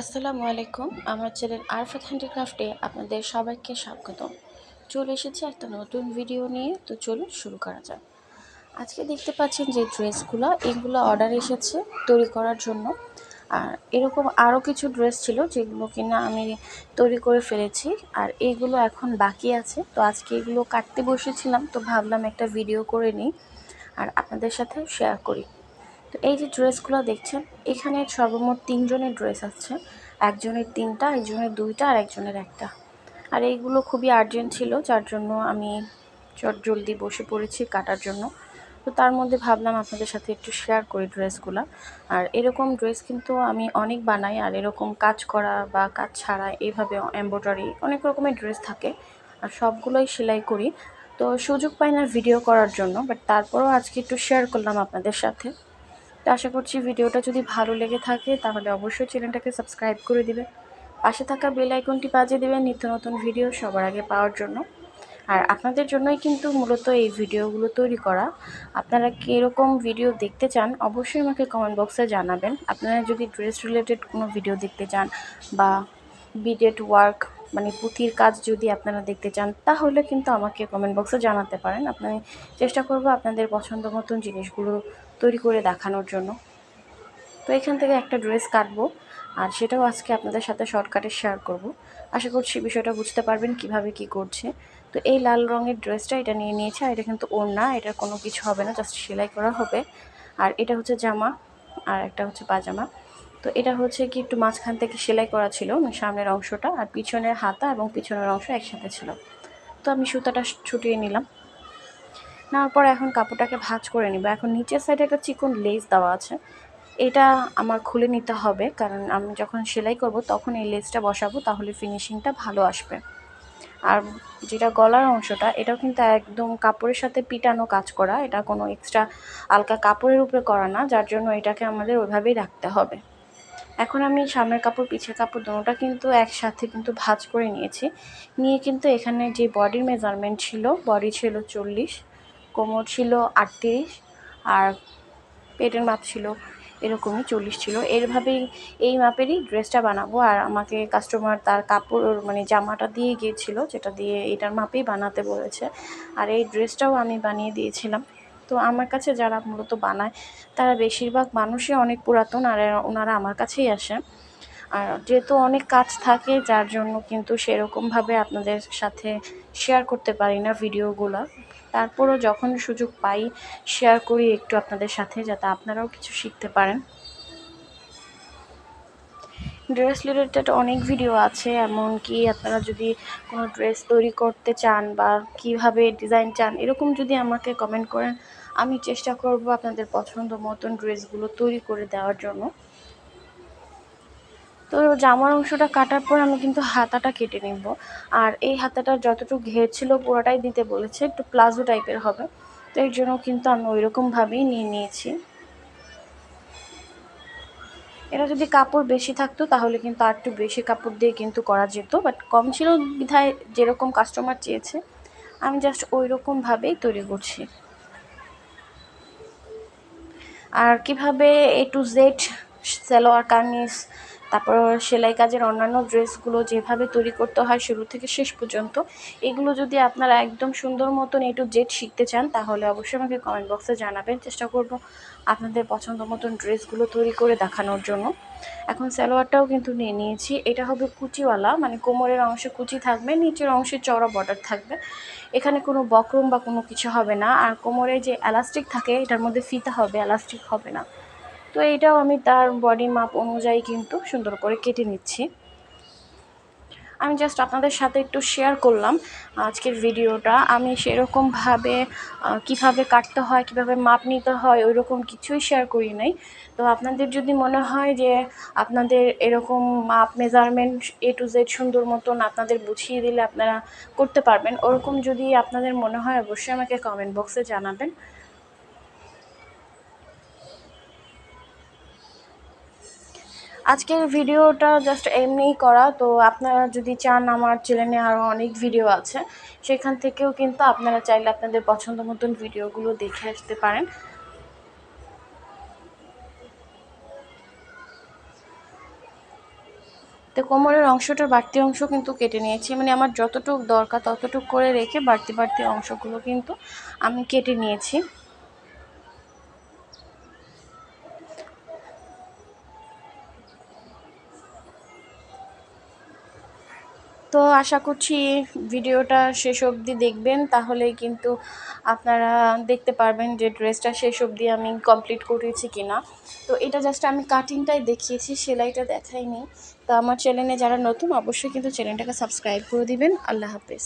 আসসালামু আলাইকুম। আমার চ্যানেল আরফাত হ্যান্ডিক্রাফটে আপনাদের সবাইকে স্বাগত। চলে এসেছে একটা নতুন ভিডিও নিয়ে, তো চলুন শুরু করা যাক। আজকে দেখতে পাচ্ছেন যে ড্রেসগুলো, এগুলো অর্ডার এসেছে তৈরি করার জন্য। আর এরকম আরও কিছু ড্রেস ছিল যেগুলো কিনা আমি তৈরি করে ফেলেছি, আর এইগুলো এখন বাকি আছে। তো আজকে এগুলো কাটতে বসেছিলাম, তো ভাবলাম একটা ভিডিও করে নিই, আর আপনাদের সাথে শেয়ার করি। তো এই যে ড্রেসগুলো দেখছেন, এখানে সর্বমোট তিনজনের ড্রেস আছে। একজনের তিনটা, একজনের দুইটা, আর একজনের একটা। আর এইগুলো খুবই আর্জেন্ট ছিল, যার জন্য আমি চট জলদি বসে পড়েছি কাটার জন্য। তো তার মধ্যে ভাবলাম আপনাদের সাথে একটু শেয়ার করি ড্রেসগুলো। আর এরকম ড্রেস কিন্তু আমি অনেক বানাই, আর এরকম কাজ করা বা কাজ ছাড়া এইভাবে এমব্রয়ডারি অনেক রকমের ড্রেস থাকে। আর সবগুলোই সেলাই করি। তো সুযোগ পাই না ভিডিও করার জন্য বাট তারপরেও আজকে একটু শেয়ার করলাম আপনাদের সাথে। তো আশা করছি ভিডিওটা যদি ভালো লেগে থাকে, তাহলে অবশ্যই চ্যানেলটাকে সাবস্ক্রাইব করে দিবেন পাশে থাকা বেল আইকনটি বাজিয়ে দেবেন নিত্য নতুন ভিডিও সবার আগে পাওয়ার জন্য। আর আপনাদের জন্যই কিন্তু মূলত এই ভিডিওগুলো তৈরি করা। আপনারা কীরকম ভিডিও দেখতে চান, অবশ্যই আমাকে কমেন্ট বক্সে জানাবেন। আপনারা যদি ড্রেস রিলেটেড কোনো ভিডিও দেখতে চান বা বিডেড ওয়ার্ক মানে পুঁথির কাজ যদি আপনারা দেখতে চান, তাহলে কিন্তু আমাকে কমেন্ট বক্সে জানাতে পারেন। আপনি চেষ্টা করব আপনাদের পছন্দ মতন জিনিসগুলো তৈরি করে দেখানোর জন্য। তো এখান থেকে একটা ড্রেস কাটবো আর সেটাও আজকে আপনাদের সাথে শর্টকাটে শেয়ার করব। আশা করছি বিষয়টা বুঝতে পারবেন কীভাবে কি করছে। তো এই লাল রঙের ড্রেসটা এটা নিয়ে নিয়েছে, আর এটা কিন্তু ওড়না, এটার কোনো কিছু হবে না জাস্ট সেলাই করা হবে। আর এটা হচ্ছে জামা, আর একটা হচ্ছে পাজামা। তো এটা হচ্ছে কি একটু মাঝখান থেকে সেলাই করা ছিল মানে সামনের অংশটা, আর পিছনের হাতা এবং পিছনের অংশ একসাথে ছিল। তো আমি সুতাটা ছুটিয়ে নিলাম। নেওয়ার পর এখন কাপড়টাকে ভাঁজ করে নিব। এখন নিচের সাইডে একটা চিকন লেস দেওয়া আছে। এটা আমার খুলে নিতে হবে, কারণ আমি যখন সেলাই করব তখন এই লেসটা বসাবো, তাহলে ফিনিশিংটা ভালো আসবে। আর যেটা গলার অংশটা, এটাও কিন্তু একদম কাপড়ের সাথে পিটানো কাজ করা। এটা কোনো এক্সট্রা আলকা কাপড়ের উপরে করা না, যার জন্য এটাকে আমাদের ওইভাবেই রাখতে হবে। এখন আমি সামনের কাপড়, পিছের কাপড় দুটোটা কিন্তু একসাথে কিন্তু ভাজ করে নিয়েছি। নিয়ে কিন্তু এখানে যে বডির মেজারমেন্ট ছিল, বডি ছিল চল্লিশ, কোমর ছিল আটত্রিশ, আর পেটের মাপ ছিল এরকমই চল্লিশ ছিল। এরভাবেই এই মাপেরই ড্রেসটা বানাবো। আর আমাকে কাস্টমার তার কাপড় মানে জামাটা দিয়ে গিয়েছিল, যেটা দিয়ে এটার মাপেই বানাতে বলেছে। আর এই ড্রেসটাও আমি বানিয়ে দিয়েছিলাম। তো আমার কাছে যারা মূলত বানায়, তারা বেশিরভাগ মানুষই অনেক পুরাতন আর ওনারা আমার কাছেই আসে। আর যেহেতু অনেক কাজ থাকে, যার জন্য কিন্তু সেরকমভাবে আপনাদের সাথে শেয়ার করতে পারি না ভিডিওগুলো। তারপরও যখন সুযোগ পাই শেয়ার করি একটু আপনাদের সাথে, যাতে আপনারাও কিছু শিখতে পারেন। ড্রেস রিলেটেড অনেক ভিডিও আছে, এমনকি আপনারা যদি কোনো ড্রেস তৈরি করতে চান বা কীভাবে ডিজাইন চান, এরকম যদি আমাকে কমেন্ট করেন, আমি চেষ্টা করব আপনাদের পছন্দ মতন ড্রেসগুলো তৈরি করে দেওয়ার জন্য। তো জামার অংশটা কাটার পর আমি কিন্তু হাতাটা কেটে নিব। আর এই হাতাটা যতটুকু ঘের ছিল পুরোটাই দিতে বলেছে, একটু প্লাজো টাইপের হবে। তো এর জন্য কিন্তু আমি ওই রকমভাবেই নিয়ে নিয়েছি। এটা যদি কাপড় বেশি থাকতো, তাহলে কিন্তু আর একটু বেশি কাপড় দিয়ে কিন্তু করা যেত। বাট কম ছিল বিধায় যেরকম কাস্টমার চেয়েছে, আমি জাস্ট ওই রকমভাবেই তৈরি করছি। আর কীভাবে A to Z salwar, kameez তারপর সেলাই কাজের অন্যান্য ড্রেসগুলো যেভাবে তৈরি করতে হয় শুরু থেকে শেষ পর্যন্ত, এগুলো যদি আপনারা একদম সুন্দর মতন এ টু জেড শিখতে চান, তাহলে অবশ্যই আমাকে কমেন্ট বক্সে জানাবেন। চেষ্টা করব আপনাদের পছন্দ মতন ড্রেসগুলো তৈরি করে দেখানোর জন্য। এখন সালোয়ারটাও কিন্তু নিয়ে নিয়েছি। এটা হবে কুচিওয়ালা মানে কোমরের অংশে কুচি থাকবে, নিচের অংশে চড়া বর্ডার থাকবে। এখানে কোনো বক্রম বা কোনো কিছু হবে না। আর কোমরে যে এলাস্টিক থাকে, এটার মধ্যে ফিতা হবে এলাস্টিক হবে না। তো এইটাও আমি তার বডি মাপ অনুযায়ী কিন্তু সুন্দর করে কেটে নিচ্ছি। আমি জাস্ট আপনাদের সাথে একটু শেয়ার করলাম আজকের ভিডিওটা আমি সেরকমভাবে কীভাবে কাটতে হয়, কীভাবে মাপ নিতে হয় ওই রকম কিছুই শেয়ার করি নাই। তো আপনাদের যদি মনে হয় যে আপনাদের এরকম মাপ মেজারমেন্ট এ টু জেড সুন্দর মতন আপনাদের বুঝিয়ে দিলে আপনারা করতে পারবেন, ওরকম যদি আপনাদের মনে হয় অবশ্যই আমাকে কমেন্ট বক্সে জানাবেন। আজকের ভিডিওটা জাস্ট এমনিই করা। তো আপনারা যদি চান, আমার চ্যানেলে আরও অনেক ভিডিও আছে। সেখান থেকেও কিন্তু আপনারা চাইলে আপনাদের পছন্দ মতন ভিডিওগুলো দেখে আসতে পারেন। তো কোমরের অংশটার বাড়তি অংশ কিন্তু কেটে নিয়েছি। মানে আমার যতটুক দরকার ততটুক করে রেখে বাড়তি বাড়তি অংশগুলো কিন্তু আমি কেটে নিয়েছি। তো আশা করছি ভিডিওটা শেষ অবধি দেখবেন তাহলে কিন্তু আপনারা দেখতে পারবেন যে ড্রেসটা শেষ অবধি আমি কমপ্লিট করেছি কি না তো এটা জাস্ট আমি কাটিংটাই দেখিয়েছি, সেলাইটা দেখাইনি। তো আমার চ্যানেলে যারা নতুন, অবশ্যই কিন্তু চ্যানেলটাকে সাবস্ক্রাইব করে দিবেন। আল্লাহ হাফেজ।